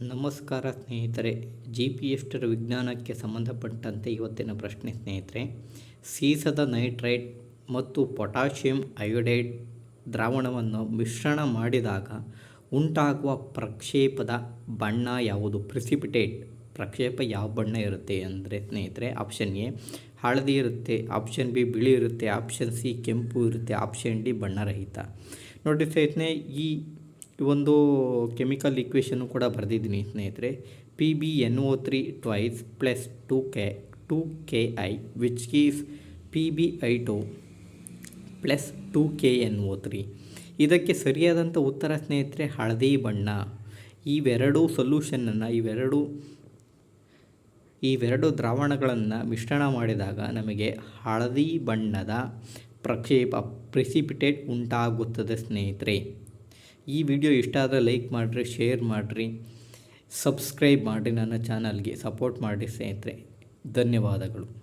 ನಮಸ್ಕಾರ ಸ್ನೇಹಿತರೆ G P ester ವಿಜ್ಞಾನಕ್ಕೆ ಸಂಬಂಧಪಟ್ಟಂತೆ ಇವತ್ತಿನ ಪ್ರಶ್ನೆ ಸ್ನೇಹಿತರೆ, ಸೀಸದ ನೈಟ್ರೈಟ್ ಮತ್ತು ಪೊಟ್ಯಾಷಿಯಂ ಅಯೋಡೈಡ್ ದ್ರಾವಣವನ್ನು ಮಿಶ್ರಣ ಮಾಡಿದಾಗ ಉಂಟಾಗುವ ಪ್ರಕ್ಷೇಪದ ಬಣ್ಣ ಯಾವುದು? ಪ್ರಿಸಿಪಿಟೇಟ್ ಪ್ರಕ್ಷೇಪ ಯಾವ ಬಣ್ಣ ಇರುತ್ತೆ ಅಂದರೆ ಸ್ನೇಹಿತರೆ ಆಪ್ಷನ್ ಎ ಹಳದಿ ಇರುತ್ತೆ ಆಪ್ಷನ್ ಬಿ ಬಿಳಿ ಇರುತ್ತೆ ಆಪ್ಷನ್ ಸಿ ಕೆಂಪು ಇರುತ್ತೆ ಆಪ್ಷನ್ ಡಿ ಬಣ್ಣರಹಿತ. ನೋಡಿ ಸ್ನೇಹಿತರೆ, ಈ ಒಂದು ಕೆಮಿಕಲ್ ಇಕ್ವೇಷನ್ನು ಕೂಡ ಬರೆದಿದ್ದೀನಿ ಸ್ನೇಹಿತರೆ. P B N O three twice plus two K two K I which is P B I two plus two K N O three ಇದಕ್ಕೆ ಸರಿಯಾದಂಥ ಉತ್ತರ ಸ್ನೇಹಿತರೆ, ಹಳದಿ ಬಣ್ಣ. ಇವೆರಡೂ ಸೊಲ್ಯೂಷನನ್ನು ಇವೆರಡು ಇವೆರಡು ದ್ರಾವಣಗಳನ್ನು ಮಿಶ್ರಣ ಮಾಡಿದಾಗ ನಮಗೆ ಹಳದಿ ಬಣ್ಣದ ಪ್ರಕ್ಷೇಪ ಪ್ರಿಸಿಪಿಟೇಟ್ ಉಂಟಾಗುತ್ತದೆ ಸ್ನೇಹಿತರೆ. ಈ ವಿಡಿಯೋ ಇಷ್ಟ ಆದರೆ ಲೈಕ್ ಮಾಡಿರಿ, ಶೇರ್ ಮಾಡಿರಿ, ಸಬ್ಸ್ಕ್ರೈಬ್ ಮಾಡಿ ನನ್ನ ಚಾನಲ್ಗೆ, ಸಪೋರ್ಟ್ ಮಾಡಿ ಸ್ನೇಹಿತರೆ. ಧನ್ಯವಾದಗಳು.